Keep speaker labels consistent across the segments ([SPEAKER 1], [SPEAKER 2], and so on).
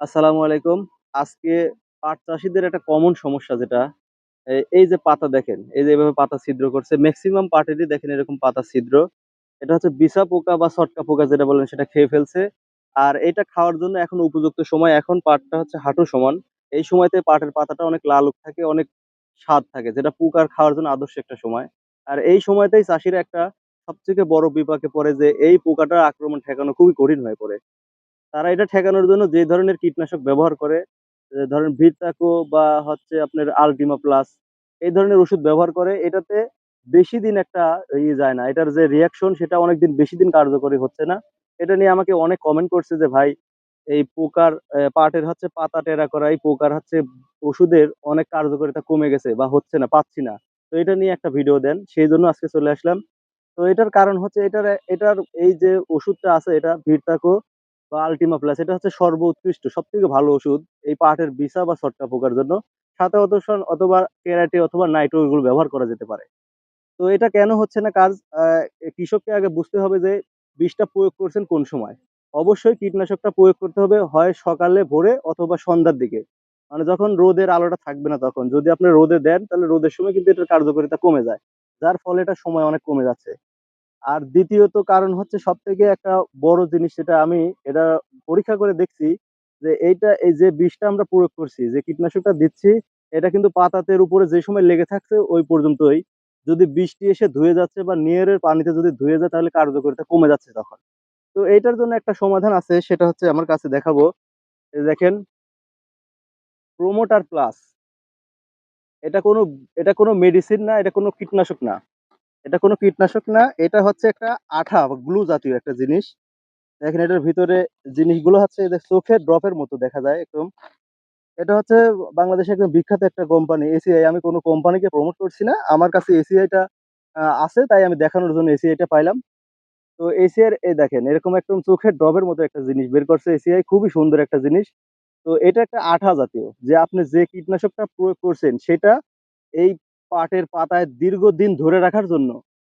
[SPEAKER 1] আসসালামু আলাইকুম। আজকে পাট চাষিদের একটা কমন সমস্যা যেটা, এই যে পাতা দেখেন, এই যে এভাবে পাতা ছিদ্র করছে। ম্যাক্সিমাম পাটেরই দেখেন এরকম পাতা ছিদ্র। এটা হচ্ছে বিছা পোকা বা ছটকা পোকা যেটা বলেন সেটা খেয়ে ফেলছে। আর এটা খাওয়ার জন্য এখন উপযুক্ত সময়। এখন পাটটা হচ্ছে হাঁটু সমান। এই সময়তে পাটের পাতাটা অনেক লালুক থাকে, অনেক স্বাদ থাকে। যেটা পোকার খাওয়ার জন্য আদর্শ একটা সময়। আর এই সময়তেই চাষিরা একটা সবথেকে বড় বিপাকে পড়ে যে এই পোকাটার আক্রমণ ঠেকানো খুবই কঠিন হয়ে পড়ে। তারা এটা ঠেকানোর জন্য যে ধরনের কীটনাশক ব্যবহার করে, ধরেন ভিটাকো বা হচ্ছে আপনার আলটিমা প্লাস এই ধরনের ওষুধ ব্যবহার করে এটাতে বেশি দিন একটা ইয়ে যায় না। এটার যে রিঅ্যাকশন সেটা অনেকদিন বেশি দিন কার্যকরী হচ্ছে না। এটা নিয়ে আমাকে অনেক কমেন্ট করছে যে ভাই এই পোকার পাটের হচ্ছে পাতা টেরা করা এই পোকার হচ্ছে ওষুধের অনেক কার্যকারিতা কমে গেছে বা হচ্ছে না, পাচ্ছি না। তো এটা নিয়ে একটা ভিডিও দেন। সেই জন্য আজকে চলে আসলাম। তো এটার কারণ হচ্ছে এটার এটার এই যে ওষুধটা আছে এটা ভিটাকো বা আল্টিমা প্লাস এটা হচ্ছে সর্বোৎকৃষ্ট সবথেকে ভালো ওষুধ এই পাটের বিছা বা ছটকা পোকার জন্য। সাথে অতসন অথবা কেরাটে অথবা নাইট্রো এগুলো ব্যবহার করা যেতে পারে। তো এটা কেন হচ্ছে না কাজ কৃষককে আগে বুঝতে হবে যে বিষটা প্রয়োগ করছেন কোন সময়। অবশ্যই কীটনাশকটা প্রয়োগ করতে হবে হয় সকালে, ভোরে অথবা সন্ধ্যার দিকে। মানে যখন রোদের আলোটা থাকবে না তখন। যদি আপনি রোদে দেন তাহলে রোদের সময় কিন্তু এটার কার্যকারিতা কমে যায়। যার ফলে এটার সময় অনেক কমে যাচ্ছে। আর দ্বিতীয়ত কারণ হচ্ছে সব থেকে একটা বড় জিনিস সেটা আমি এটা পরীক্ষা করে দেখছি যে এইটা এই যে বিষটা আমরা প্রয়োগ করছি, যে কীটনাশকটা দিচ্ছি এটা কিন্তু পাতাতের উপরে যে সময় লেগে থাকছে ওই পর্যন্তই। যদি বৃষ্টি এসে ধুয়ে যাচ্ছে বা নিয়রের পানিতে যদি ধুয়ে যায় তাহলে কার্যকারিতা কমে যাচ্ছে তখন। তো এইটার জন্য একটা সমাধান আছে সেটা হচ্ছে আমার কাছে দেখাবো। দেখেন প্রোমোটার প্লাস। এটা কোনো এটা কোনো মেডিসিন না, এটা কোনো কীটনাশক না। এটা কোনো কীটনাশক না। এটা হচ্ছে একটা আঠা বা গ্লু জাতীয় একটা জিনিস। দেখেন এটার ভিতরে জিনিসগুলো হচ্ছে চোখের ড্রপের মতো দেখা যায় একদম। এটা হচ্ছে বাংলাদেশের একদম বিখ্যাত একটা কোম্পানি, এসিআই আমি কোনো কোম্পানিকে প্রমোট করছি না। আমার কাছে এসিআইটা আছে, তাই আমি দেখানোর জন্য এসিআইটা পাইলাম। তো এসিআইয়ের, এই দেখেন, এরকম একদম চোখের ড্রপের মতো একটা জিনিস বের করছে এসিআই, খুবই সুন্দর একটা জিনিস। তো এটা একটা আঠা জাতীয়, যে আপনি যে কীটনাশকটা প্রয়োগ করছেন, সেটা এই পাটের পাতায় দীর্ঘদিন ধরে রাখার জন্য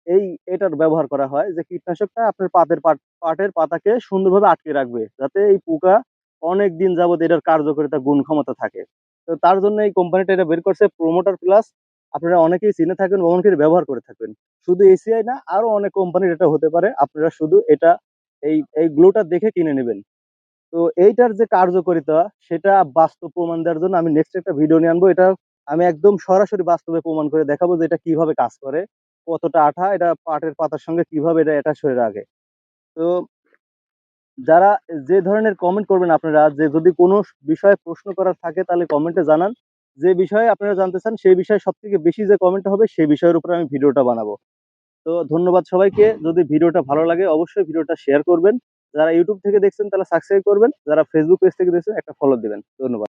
[SPEAKER 1] এই এটার ব্যবহার করা হয় যে কীটনাশকটা আপনার পাতের পাট, পাটের পাতাকে সুন্দরভাবে আটকে রাখবে। যাতে এই পোকা অনেক দিন যাবৎ এটার কার্যকারিতা, গুণ ক্ষমতা থাকে। তো তার জন্য এই কোম্পানিটা এটা বের করছে প্রোমোটার প্লাস। আপনারা অনেকেই চিনে থাকবেন বা অনেকেই ব্যবহার করে থাকবেন। শুধু এসিআই না, আরও অনেক কোম্পানির এটা হতে পারে। আপনারা শুধু এটা, এই এই গ্লুটা দেখে কিনে নেবেন তো এইটার যে কার্যকারিতা, সেটা বাস্তব প্রমাণ দেওয়ার জন্য আমি নেক্সট একটা ভিডিও নিয়ে আনব। এটা আমি একদম সরাসরি বাস্তবে প্রমাণ করে দেখাবো যে এটা কীভাবে কাজ করে। কতটা আঠা, এটা পাটের পাতার সঙ্গে কীভাবে এটা অ্যাটাচ হয়ে রাখে। তো যারা যে ধরনের কমেন্ট করবেন আপনারা, যে যদি কোনো বিষয়ে প্রশ্ন করার থাকে তাহলে কমেন্টে জানান। যে বিষয়ে আপনারা জানতে চান, সেই বিষয়ে সবথেকে বেশি যে কমেন্ট হবে, সেই বিষয়ের উপরে আমি ভিডিওটা বানাবো। তো ধন্যবাদ সবাইকে। যদি ভিডিওটা ভালো লাগে অবশ্যই ভিডিওটা শেয়ার করবেন। যারা ইউটিউব থেকে দেখছেন তারা সাবস্ক্রাইব করবেন। যারা ফেসবুক পেজ থেকে দেখছেন একটা ফলো দিবেন। ধন্যবাদ।